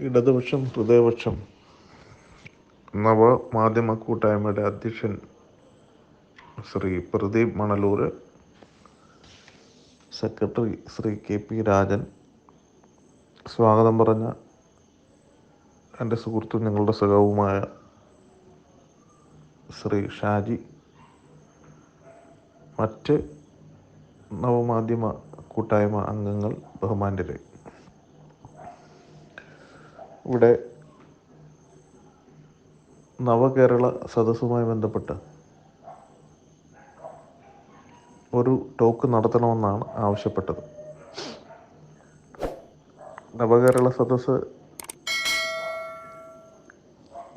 ഇടതുപക്ഷം ഹൃദയപക്ഷം. നവമാധ്യമ കൂട്ടായ്മയുടെ അധ്യക്ഷൻ Shri Pradeep Manalur secretary Shri K P Rajan. സ്വാഗതം പറഞ്ഞ എന്റെ സുഹൃത്തും ഞങ്ങളുടെ സഖാവുമായ ശ്രീ ഷാജി. മറ്റ് നവമാധ്യമ കൂട്ടായ്മ അംഗങ്ങൾ ബഹുമാന്യരെ. ഇവിടെ നവകേരള സദസ്സുമായി ബന്ധപ്പെട്ട് ഒരു ടോക്ക് നടത്തണമെന്നാണ് ആവശ്യപ്പെട്ടത്. നവകേരള സദസ്സ്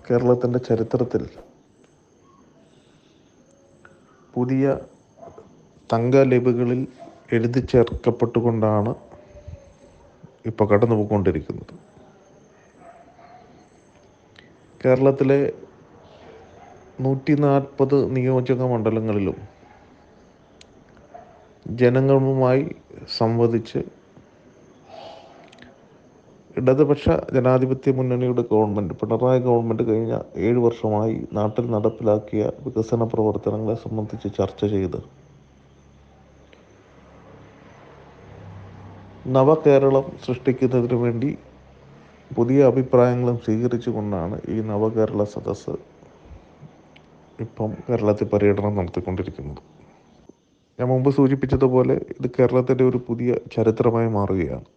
കേരളത്തിന്റെ ചരിത്രത്തിൽ പുതിയ തങ്കലിപികളിൽ എഴുതി ചേർക്കപ്പെട്ടുകൊണ്ടാണ് ഇപ്പോൾ കടന്നു പോയിക്കൊണ്ടിരിക്കുന്നത് കേരളത്തിലെ നൂറ്റി നാൽപ്പത് നിയോജക മണ്ഡലങ്ങളിലും ജനങ്ങളുമായി സംവദിച്ച് ഇടതുപക്ഷ ജനാധിപത്യ മുന്നണിയുടെ ഗവൺമെന്റ് പിണറായി ഗവൺമെന്റ് കഴിഞ്ഞ ഏഴ് വർഷമായി നാട്ടിൽ നടപ്പിലാക്കിയ വികസന പ്രവർത്തനങ്ങളെ സംബന്ധിച്ച് ചർച്ച ചെയ്ത് നവകേരളം സൃഷ്ടിക്കുന്നതിന് വേണ്ടി പുതിയ അഭിപ്രായങ്ങളും സ്വീകരിച്ചുകൊണ്ടാണ് ഈ നവകേരള സദസ്സ് ഇപ്പം കേരളത്തിൽ പര്യടനം നടത്തിക്കൊണ്ടിരിക്കുന്നത്. ഞാൻ മുമ്പ് സൂചിപ്പിച്ചതുപോലെ ഇത് കേരളത്തിന്റെ ഒരു പുതിയ ചരിത്രമായി മാറുകയാണ്.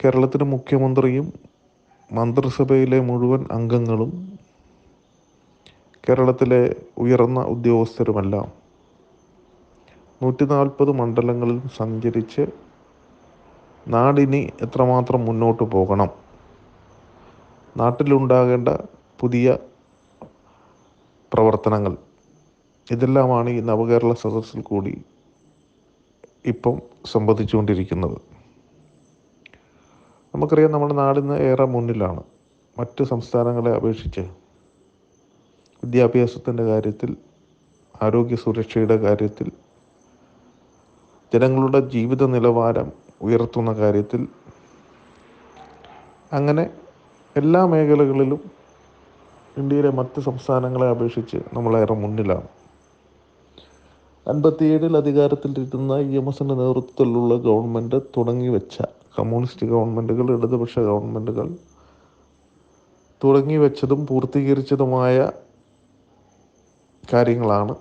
കേരളത്തിന്റെ മുഖ്യമന്ത്രിയും മന്ത്രിസഭയിലെ മുഴുവൻ അംഗങ്ങളും കേരളത്തിലെ ഉയർന്ന ഉദ്യോഗസ്ഥരുമെല്ലാം നൂറ്റി നാൽപ്പത് മണ്ഡലങ്ങളിൽ സഞ്ചരിച്ച് നാടിനി എത്രമാത്രം മുന്നോട്ട് പോകണം? നാട്ടിലുണ്ടാകേണ്ട പുതിയ പ്രവർത്തനങ്ങൾ. ഇതെല്ലാമാണ് ഈ നവകേരള സദസ്സിൽ കൂടി ഇപ്പം സംബന്ധിച്ചുകൊണ്ടിരിക്കുന്നത് നമുക്കറിയാം നമ്മുടെ നാടിന്ന് ഏറെ മുന്നിലാണ്. മറ്റ് സംസ്ഥാനങ്ങളെ അപേക്ഷിച്ച് വിദ്യാഭ്യാസത്തിന്റെ കാര്യത്തിൽ ആരോഗ്യ സുരക്ഷയുടെ കാര്യത്തിൽ ജനങ്ങളുടെ ജീവിത നിലവാരം ഉയർത്തുന്ന കാര്യത്തിൽ അങ്ങനെ എല്ലാ മേഖലകളിലും ഇന്ത്യയിലെ മറ്റ് സംസ്ഥാനങ്ങളെ അപേക്ഷിച്ച് നമ്മളേറെ മുന്നിലാണ്. അൻപത്തിയേഴിൽ അധികാരത്തിലിരുന്ന ഇ എം എസിന്റെ നേതൃത്വത്തിലുള്ള ഗവൺമെന്റ് തുടങ്ങി വെച്ച കമ്മ്യൂണിസ്റ്റ് ഗവൺമെന്റുകൾ ഇടതുപക്ഷ ഗവൺമെന്റുകൾ തുടങ്ങി വെച്ചതും പൂർത്തീകരിച്ചതുമായ കാര്യങ്ങളാണ്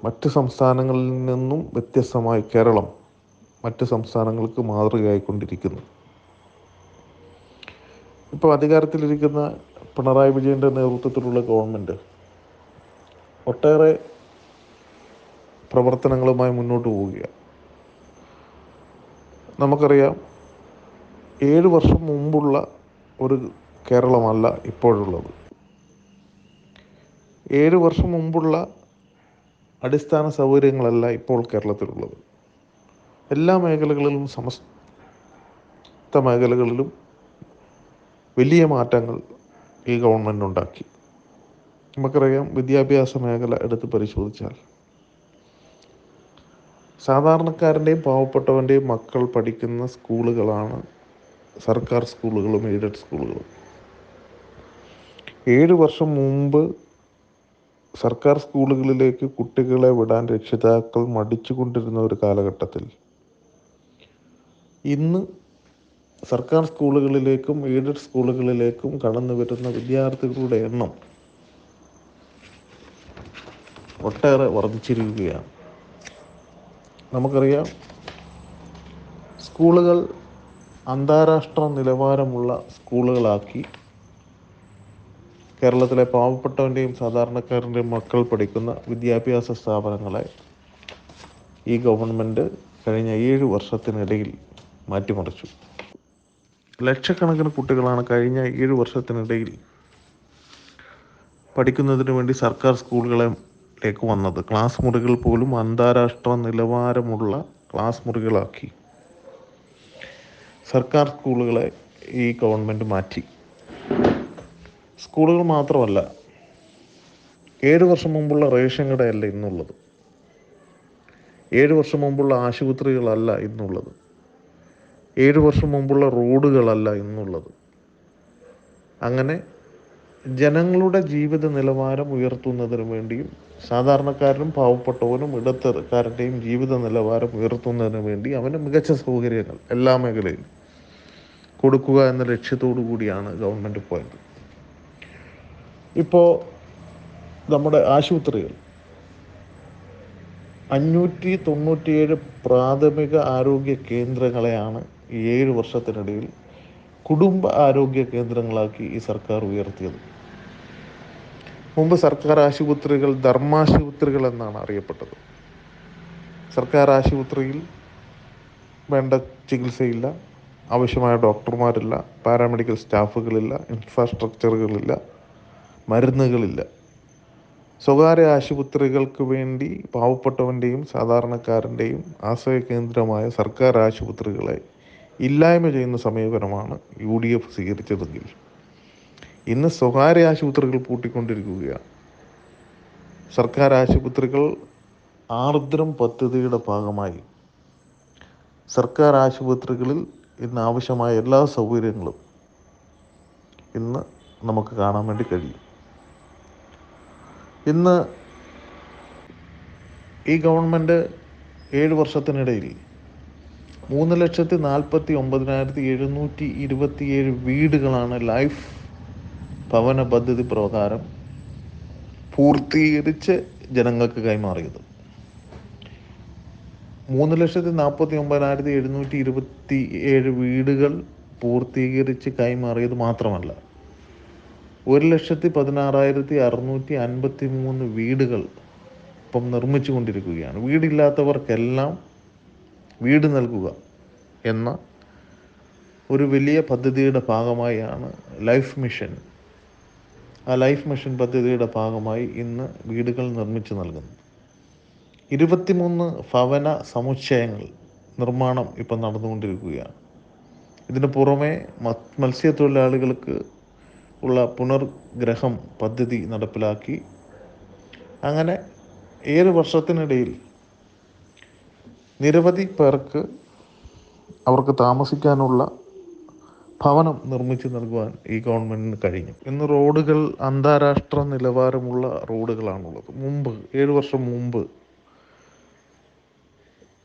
മറ്റ് സംസ്ഥാനങ്ങളിൽ നിന്നും വ്യത്യസ്തമായി കേരളം. മറ്റ് സംസ്ഥാനങ്ങൾക്ക് മാതൃകയായിക്കൊണ്ടിരിക്കുന്നു. ഇപ്പോൾ അധികാരത്തിലിരിക്കുന്ന പിണറായി വിജയന്റെ നേതൃത്വത്തിലുള്ള ഗവൺമെന്റ് ഒട്ടേറെ പ്രവർത്തനങ്ങളുമായി മുന്നോട്ട് പോവുകയാണ്. നമുക്കറിയാം ഏഴ് വർഷം മുമ്പുള്ള ഒരു കേരളമല്ല ഇപ്പോഴുള്ളത്. ഏഴ് വർഷം മുമ്പുള്ള അടിസ്ഥാന സൗകര്യങ്ങളല്ല ഇപ്പോൾ കേരളത്തിലുള്ളത്. എല്ലാ മേഖലകളിലും സമസ്ത മേഖലകളിലും വലിയ മാറ്റങ്ങൾ ഈ ഗവൺമെന്റ് ഉണ്ടാക്കി. നമുക്കറിയാം വിദ്യാഭ്യാസ മേഖല എടുത്ത് പരിശോധിച്ചാൽ സാധാരണക്കാരന്റെയും പാവപ്പെട്ടവന്റെയും മക്കൾ പഠിക്കുന്ന സ്കൂളുകളാണ് സർക്കാർ സ്കൂളുകളും എയ്ഡഡ് സ്കൂളുകളും. ഏഴ് വർഷം മുമ്പ് സർക്കാർ സ്കൂളുകളിലേക്ക് കുട്ടികളെ വിടാൻ രക്ഷിതാക്കൾ മടിച്ചുകൊണ്ടിരുന്ന ഒരു കാലഘട്ടത്തിൽ ഇന്ന് സർക്കാർ സ്കൂളുകളിലേക്കും എയ്ഡഡ് സ്കൂളുകളിലേക്കും കടന്നു വരുന്ന വിദ്യാർത്ഥികളുടെ എണ്ണം ഒട്ടേറെ വർദ്ധിച്ചിരിക്കുകയാണ്. നമുക്കറിയാം സ്കൂളുകൾ അന്താരാഷ്ട്ര നിലവാരമുള്ള സ്കൂളുകളാക്കി കേരളത്തിലെ പാവപ്പെട്ടവന്റെയും സാധാരണക്കാരന്റെയും മക്കൾ പഠിക്കുന്ന വിദ്യാഭ്യാസ സ്ഥാപനങ്ങളെ ഈ ഗവൺമെന്റ് കഴിഞ്ഞ ഏഴ് വർഷത്തിനിടയിൽ മാറ്റിമറിച്ചു. ലക്ഷക്കണക്കിന് കുട്ടികളാണ് കഴിഞ്ഞ ഏഴ് വർഷത്തിനിടയിൽ പഠിക്കുന്നതിന് വേണ്ടി സർക്കാർ സ്കൂളുകളിലേക്ക് വന്നത്. ക്ലാസ് മുറികൾ പോലും അന്താരാഷ്ട്ര നിലവാരമുള്ള ക്ലാസ് മുറികളാക്കി. സർക്കാർ സ്കൂളുകളെ ഈ ഗവൺമെന്റ് മാറ്റി. സ്കൂളുകൾ മാത്രമല്ല ഏഴ് വർഷം മുമ്പുള്ള റേഷൻ കടയല്ല ഇന്നുള്ളത്. ഏഴ് വർഷം മുമ്പുള്ള ആശുപത്രികളല്ല ഇന്നുള്ളത്. ഏഴ് വർഷം മുമ്പുള്ള റോഡുകളല്ല ഇന്നുള്ളത്. അങ്ങനെ ജനങ്ങളുടെ ജീവിത നിലവാരം ഉയർത്തുന്നതിന് വേണ്ടിയും സാധാരണക്കാരനും പാവപ്പെട്ടവനും ഇടത്തരക്കാരന്റെയും ജീവിത നിലവാരം ഉയർത്തുന്നതിന് വേണ്ടി അവന് മികച്ച സൗകര്യങ്ങൾ എല്ലാ മേഖലയിലും കൊടുക്കുക എന്ന ലക്ഷ്യത്തോടു കൂടിയാണ് ഗവൺമെന്റ് പോയത്. ഇപ്പോൾ നമ്മുടെ ആശുപത്രികൾ. അഞ്ഞൂറ്റി തൊണ്ണൂറ്റിയേഴ് പ്രാഥമിക ആരോഗ്യ കേന്ദ്രങ്ങളെയാണ് ഈ ഏഴ് വർഷത്തിനിടയിൽ കുടുംബ ആരോഗ്യ കേന്ദ്രങ്ങളാക്കി ഈ സർക്കാർ ഉയർത്തിയത്. മുമ്പ് സർക്കാർ ആശുപത്രികൾ ധർമാശുപത്രികൾ എന്നാണ് അറിയപ്പെട്ടത്. സർക്കാർ ആശുപത്രിയിൽ വേണ്ട ചികിത്സയില്ല ആവശ്യമായ ഡോക്ടർമാരില്ല പാരാമെഡിക്കൽ സ്റ്റാഫുകളില്ല ഇൻഫ്രാസ്ട്രക്ചറുകളില്ല മരുന്നുകളില്ല. സ്വകാര്യ ആശുപത്രികൾക്ക് വേണ്ടി പാവപ്പെട്ടവന്റെയും സാധാരണക്കാരന്റെയും ആശ്രയ കേന്ദ്രമായ സർക്കാർ ആശുപത്രികളെ ഇല്ലായ്മ ചെയ്യുന്ന സമീപനമാണ് യു ഡി എഫ് സ്വീകരിച്ചതെങ്കിൽ ഇന്ന് സ്വകാര്യ ആശുപത്രികൾ പൂട്ടിക്കൊണ്ടിരിക്കുകയാണ്. സർക്കാർ ആശുപത്രികൾ ആർദ്രം പദ്ധതിയുടെ ഭാഗമായി സർക്കാർ ആശുപത്രികളിൽ ഇന്ന് ആവശ്യമായ എല്ലാ സൗകര്യങ്ങളും ഇന്ന് നമുക്ക് കാണാൻ വേണ്ടി കഴിയും. ഇന്ന് ഈ ഗവൺമെന്റ് ഏഴ് വർഷത്തിനിടയിൽ മൂന്ന് ലക്ഷത്തി നാൽപ്പത്തി ഒമ്പതിനായിരത്തി എഴുന്നൂറ്റി ഇരുപത്തിയേഴ് വീടുകളാണ് ലൈഫ് ഭവന പദ്ധതി പ്രകാരം പൂർത്തീകരിച്ച് ജനങ്ങൾക്ക് കൈമാറിയത്. മൂന്ന് ലക്ഷത്തി നാൽപ്പത്തി ഒമ്പതിനായിരത്തി എഴുന്നൂറ്റി ഇരുപത്തി ഏഴ് വീടുകൾ പൂർത്തീകരിച്ച് കൈമാറിയത് മാത്രമല്ല ഒരു ലക്ഷത്തി പതിനാറായിരത്തി അറുന്നൂറ്റി അൻപത്തി മൂന്ന് വീടുകൾ ഇപ്പം നിർമ്മിച്ചു കൊണ്ടിരിക്കുകയാണ്. വീടില്ലാത്തവർക്കെല്ലാം വീട് നൽകുക എന്ന ഒരു വലിയ പദ്ധതിയുടെ ഭാഗമായാണ് ലൈഫ് മിഷൻ. ആ ലൈഫ് മിഷൻ പദ്ധതിയുടെ ഭാഗമായി ഇന്ന് വീടുകൾ നിർമ്മിച്ചു നൽകുന്നു. ഇരുപത്തിമൂന്ന് ഭവന സമുച്ചയങ്ങൾ നിർമ്മാണം ഇപ്പം നടന്നുകൊണ്ടിരിക്കുകയാണ്. ഇതിന് പുറമെ മത്സ്യത്തൊഴിലാളികൾക്ക് ഉള്ള പുനർഗ്രഹം പദ്ധതി നടപ്പിലാക്കി. അങ്ങനെ ഏഴ് വർഷത്തിനിടയിൽ നിരവധി പേർക്ക് അവർക്ക് താമസിക്കാനുള്ള ഭവനം നിർമ്മിച്ചു നൽകുവാൻ ഈ ഗവൺമെന്റിന് കഴിഞ്ഞു. ഇന്ന് റോഡുകൾ അന്താരാഷ്ട്ര നിലവാരമുള്ള റോഡുകളാണുള്ളത്. മുമ്പ് ഏഴ് വർഷം മുമ്പ്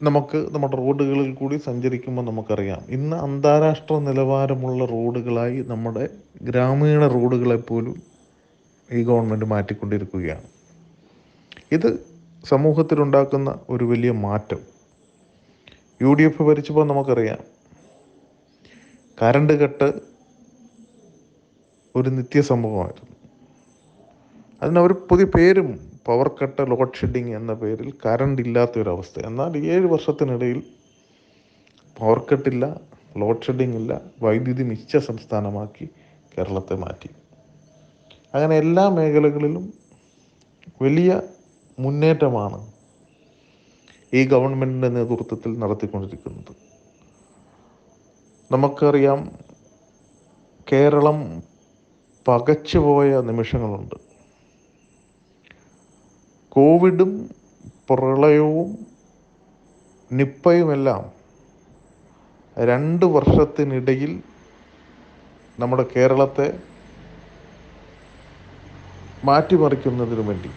നമുക്ക് നമ്മുടെ റോഡുകളിൽ കൂടി സഞ്ചരിക്കുമ്പോൾ നമുക്കറിയാം. ഇന്ന് അന്താരാഷ്ട്ര നിലവാരമുള്ള റോഡുകളായി നമ്മുടെ ഗ്രാമീണ റോഡുകളെ പോലും ഈ ഗവൺമെന്റ് മാറ്റിക്കൊണ്ടിരിക്കുകയാണ്. ഇത് സമൂഹത്തിലുണ്ടാക്കുന്ന ഒരു വലിയ മാറ്റം. യു ഡി എഫ് ഭരിച്ചപ്പോൾ നമുക്കറിയാം. കരണ്ട് കട്ട് ഒരു നിത്യസംഭവമായിരുന്നു അതിനവർ പുതിയ പേരും പവർ കട്ട് ലോഡ് ഷെഡിങ് എന്ന പേരിൽ കറണ്ട് ഇല്ലാത്തൊരവസ്ഥ. എന്നാൽ ഏഴ് വർഷത്തിനിടയിൽ പവർ കട്ടില്ല ലോഡ് ഷെഡിങ് ഇല്ല വൈദ്യുതി മിച്ച സംസ്ഥാനമാക്കി കേരളത്തെ മാറ്റി. അങ്ങനെ എല്ലാ മേഖലകളിലും വലിയ മുന്നേറ്റമാണ് ഈ ഗവൺമെന്റിന്റെ നേതൃത്വത്തിൽ നടത്തിക്കൊണ്ടിരിക്കുന്നത്. നമുക്കറിയാം കേരളം പകച്ചുപോയ നിമിഷങ്ങളുണ്ട്. കോവിഡും പ്രളയവും നിപ്പയുമെല്ലാം രണ്ട് വർഷത്തിനിടയിൽ നമ്മുടെ കേരളത്തെ മാറ്റിമറിക്കുന്നതിനു വേണ്ടി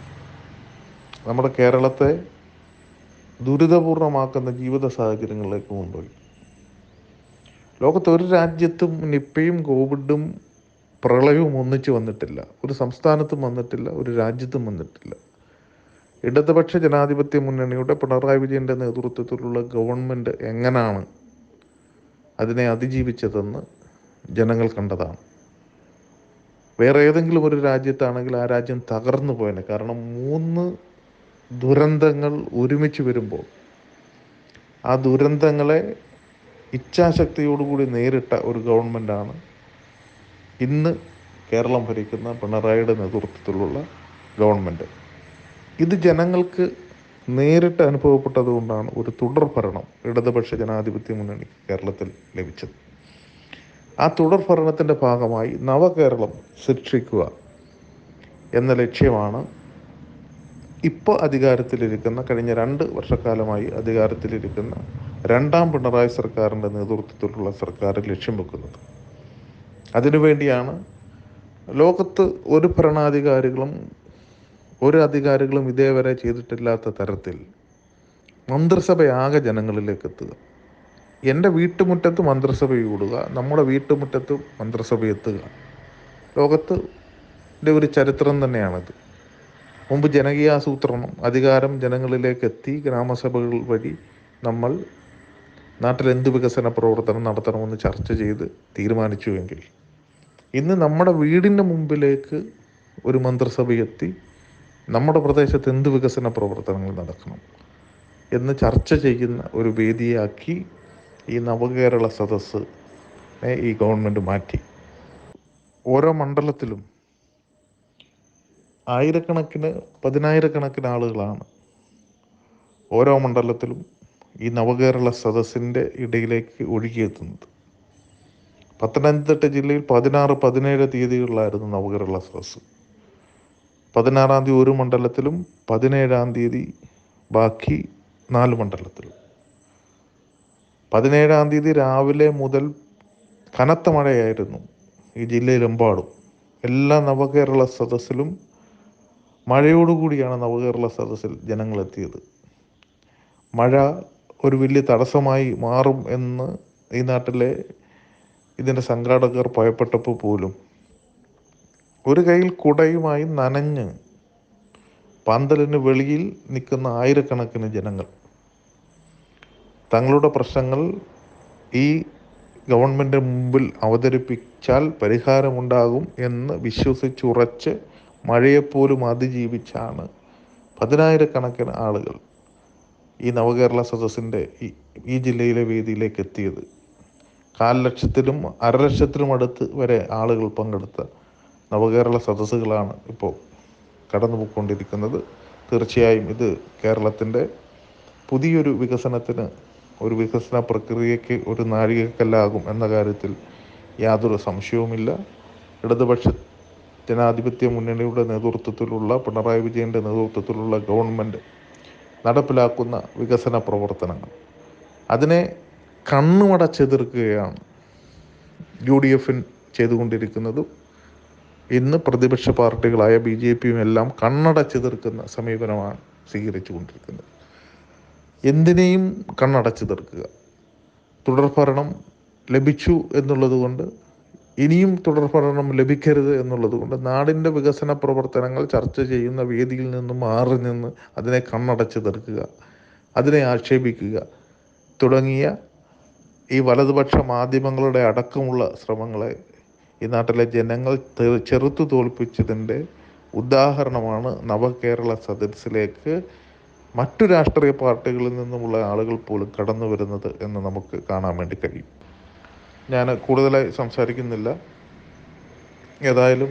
നമ്മുടെ കേരളത്തെ ദുരിതപൂർണമാക്കുന്ന ജീവിത സാഹചര്യങ്ങളിലേക്ക് കൊണ്ടുപോയി. ലോകത്ത് ഒരു രാജ്യത്തും നിപ്പയും കോവിഡും പ്രളയവും ഒന്നിച്ച് വന്നിട്ടില്ല. ഒരു സംസ്ഥാനത്തും വന്നിട്ടില്ല ഒരു രാജ്യത്തും വന്നിട്ടില്ല. ഇടതുപക്ഷ ജനാധിപത്യ മുന്നണിയുടെ പിണറായി വിജയന്റെ നേതൃത്വത്തിലുള്ള ഗവൺമെന്റ് എങ്ങനെയാണ് അതിനെ അതിജീവിച്ചതെന്ന് ജനങ്ങൾ കണ്ടതാണ്. വേറെ ഏതെങ്കിലും ഒരു രാജ്യത്താണെങ്കിൽ ആ രാജ്യം തകർന്നു പോയേനെ. കാരണം മൂന്ന് ദുരന്തങ്ങൾ ഒരുമിച്ച് വരുമ്പോൾ ആ ദുരന്തങ്ങളെ ഇച്ഛാശക്തിയോടുകൂടി നേരിട്ട ഒരു ഗവൺമെന്റാണ് ഇന്ന് കേരളം ഭരിക്കുന്ന പിണറായിയുടെ നേതൃത്വത്തിലുള്ള ഗവൺമെന്റ്. ഇത് ജനങ്ങൾക്ക് നേരിട്ട് അനുഭവപ്പെട്ടതുകൊണ്ടാണ് ഒരു തുടർ ഭരണം ഇടതുപക്ഷ ജനാധിപത്യ മുന്നണി കേരളത്തിൽ ലഭിച്ചത്. ആ തുടർ ഭരണത്തിന്റെ ഭാഗമായി നവകേരളം സൃഷ്ടിക്കുക എന്ന ലക്ഷ്യമാണ് ഇപ്പോൾ അധികാരത്തിലിരിക്കുന്ന കഴിഞ്ഞ രണ്ട് വർഷക്കാലമായി അധികാരത്തിലിരിക്കുന്ന രണ്ടാം പിണറായി സർക്കാരിന്റെ നേതൃത്വത്തിലുള്ള സർക്കാർ ലക്ഷ്യം വെക്കുന്നത്. അതിനുവേണ്ടിയാണ് ലോകത്ത് ഒരു ഭരണാധികാരികളും ഒരു അധികാരികളും ഇതേവരെ ചെയ്തിട്ടില്ലാത്ത തരത്തിൽ മന്ത്രിസഭയാകെ ജനങ്ങളിലേക്ക് എത്തുക. എന്റെ വീട്ടുമുറ്റത്ത് മന്ത്രിസഭ കൂടുക നമ്മുടെ വീട്ടുമുറ്റത്ത് മന്ത്രിസഭ എത്തുക. ലോകത്ത് ഒരു ചരിത്രം തന്നെയാണത്. മുമ്പ് ജനകീയാസൂത്രണം അധികാരം ജനങ്ങളിലേക്ക് എത്തി ഗ്രാമസഭകൾ വഴി നമ്മൾ നാട്ടിൽ എന്ത് വികസന പ്രവർത്തനം നടത്തണമെന്ന് ചർച്ച ചെയ്ത് തീരുമാനിച്ചുവെങ്കിൽ ഇന്ന് നമ്മുടെ വീടിന്റെ മുമ്പിലേക്ക് ഒരു മന്ത്രിസഭ എത്തി നമ്മുടെ പ്രദേശത്ത് എന്ത് വികസന പ്രവർത്തനങ്ങൾ നടക്കണം എന്ന് ചർച്ച ചെയ്യുന്ന ഒരു വേദിയാക്കി ഈ നവകേരള സദസ്സ് ഈ ഗവൺമെന്റ് മാറ്റി. ഓരോ മണ്ഡലത്തിലും ആയിരക്കണക്കിന് പതിനായിരക്കണക്കിന് ആളുകളാണ്. ഓരോ മണ്ഡലത്തിലും ഈ നവകേരള സദസ്സിന്റെ ഇടയിലേക്ക് ഒഴുകിയെത്തുന്നത്. പത്തനംതിട്ട ജില്ലയിൽ പതിനാറ് പതിനേഴ് തീയതികളിലായിരുന്നു നവകേരള സദസ്സ്. പതിനാറാം തീയതി ഒരു മണ്ഡലത്തിലും പതിനേഴാം തീയതി ബാക്കി നാല് മണ്ഡലത്തിലും. പതിനേഴാം തീയതി രാവിലെ മുതൽ കനത്ത മഴയായിരുന്നു ഈ ജില്ലയിലെമ്പാടും. എല്ലാ നവകേരള സദസ്സിലും മഴയോടുകൂടിയാണ് നവകേരള സദസ്സിൽ ജനങ്ങളെത്തിയത്. മഴ ഒരു വലിയ തടസ്സമായി മാറും എന്ന് ഈ നാട്ടിലെ ഇതിന്റെ സംഘാടകർ ഭയപ്പെട്ടപ്പോൾ പോലും ഒരു കയ്യിൽ കുടയുമായി നനഞ്ഞ് പന്തലിന് വെളിയിൽ നിൽക്കുന്ന ആയിരക്കണക്കിന് ജനങ്ങൾ തങ്ങളുടെ പ്രശ്നങ്ങൾ ഈ ഗവൺമെന്റ് മുമ്പിൽ അവതരിപ്പിച്ചാൽ പരിഹാരമുണ്ടാകും എന്ന് വിശ്വസിച്ചുറച്ച് മഴയെപ്പോലും അതിജീവിച്ചാണ് പതിനായിരക്കണക്കിന് ആളുകൾ ഈ നവകേരള സദസ്സിന്റെ ഈ ജില്ലയിലെ വേദിയിലേക്ക് എത്തിയത്. കാൽ ലക്ഷത്തിലും അര ലക്ഷത്തിലും അടുത്ത് വരെ ആളുകൾ പങ്കെടുത്ത നവകേരള സദസ്സുകളാണ് ഇപ്പോൾ കടന്നു പോയിക്കൊണ്ടിരിക്കുന്നത് തീർച്ചയായും ഇത് കേരളത്തിന്റെ പുതിയൊരു വികസനത്തിന് ഒരു വികസന പ്രക്രിയയ്ക്ക് ഒരു നാഴികക്കല്ലാകും എന്ന കാര്യത്തിൽ യാതൊരു സംശയവുമില്ല. ഇടതുപക്ഷ ജനാധിപത്യ മുന്നണിയുടെ നേതൃത്വത്തിലുള്ള പിണറായി വിജയന്റെ നേതൃത്വത്തിലുള്ള ഗവൺമെന്റ് നടപ്പിലാക്കുന്ന വികസന പ്രവർത്തനങ്ങൾ. അതിനെ കണ്ണുമടച്ചെതിർക്കുകയാണ് യു ഡി എഫിൻ ചെയ്തുകൊണ്ടിരിക്കുന്നതും ഇന്ന് പ്രതിപക്ഷ പാർട്ടികളായ ബി ജെ പിയും എല്ലാം കണ്ണടച്ചെതിർക്കുന്ന സമീപനമാണ് സ്വീകരിച്ചു കൊണ്ടിരിക്കുന്നത് എന്തിനേയും കണ്ണടച്ചു തീർക്കുക തുടർഭരണം ലഭിച്ചു എന്നുള്ളത് കൊണ്ട് ഇനിയും തുടർ പഠനം ലഭിക്കരുത് എന്നുള്ളത് കൊണ്ട് നാടിന്റെ വികസന പ്രവർത്തനങ്ങൾ ചർച്ച ചെയ്യുന്ന വേദിയിൽ നിന്ന് മാറി നിന്ന് അതിനെ കണ്ണടച്ച് തീർക്കുക അതിനെ ആക്ഷേപിക്കുക തുടങ്ങിയ ഈ വലതുപക്ഷ മാധ്യമങ്ങളുടെ അടക്കമുള്ള ശ്രമങ്ങളെ ഈ നാട്ടിലെ ജനങ്ങൾ ചെറുത്തു തോൽപ്പിച്ചതിന്റെ ഉദാഹരണമാണ് നവകേരള സദസ്സിലേക്ക് മറ്റു രാഷ്ട്രീയ പാർട്ടികളിൽ നിന്നുമുള്ള ആളുകൾ പോലും കടന്നു വരുന്നത് എന്ന് നമുക്ക് കാണാൻ വേണ്ടി കഴിയും. ഞാൻ കൂടുതലായി സംസാരിക്കുന്നില്ല. ഏതായാലും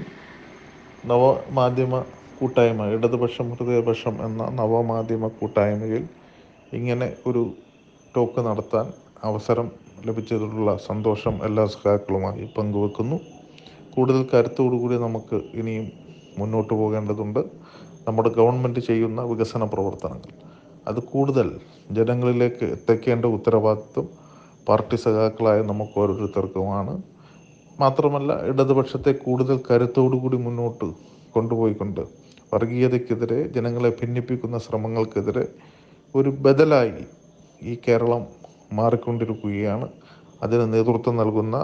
നവമാധ്യമ കൂട്ടായ്മ ഇടതുപക്ഷം ഹൃദയപക്ഷം എന്ന നവമാധ്യമ കൂട്ടായ്മയിൽ ഇങ്ങനെ ഒരു ടോക്ക് നടത്താൻ അവസരം ലഭിച്ചതിലുള്ള സന്തോഷം എല്ലാ സഹാക്കളുമായി പങ്കുവെക്കുന്നു. കൂടുതൽ കരുത്തോടുകൂടി നമുക്ക് ഇനിയും മുന്നോട്ട് പോകേണ്ടതുണ്ട്. നമ്മുടെ ഗവൺമെന്റ് ചെയ്യുന്ന വികസന പ്രവർത്തനങ്ങൾ. അത് കൂടുതൽ ജനങ്ങളിലേക്ക് എത്തിക്കേണ്ട ഉത്തരവാദിത്വം പാർട്ടി സഖാക്കളായ നമുക്ക് ഓരോരുത്തർക്കുമാണ് മാത്രമല്ല ഇടതുപക്ഷത്തെ കൂടുതൽ കരുത്തോടുകൂടി മുന്നോട്ട് കൊണ്ടുപോയിക്കൊണ്ട് വർഗീയതയ്ക്കെതിരെ ജനങ്ങളെ ഭിന്നിപ്പിക്കുന്ന ശ്രമങ്ങൾക്കെതിരെ ഒരു ബദലായി ഈ കേരളം മാറിക്കൊണ്ടിരിക്കുകയാണ്. അതിന് നേതൃത്വം നൽകുന്ന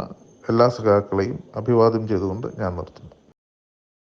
എല്ലാ സഖാക്കളെയും അഭിവാദ്യം ചെയ്തുകൊണ്ട് ഞാൻ നിർത്തുന്നു.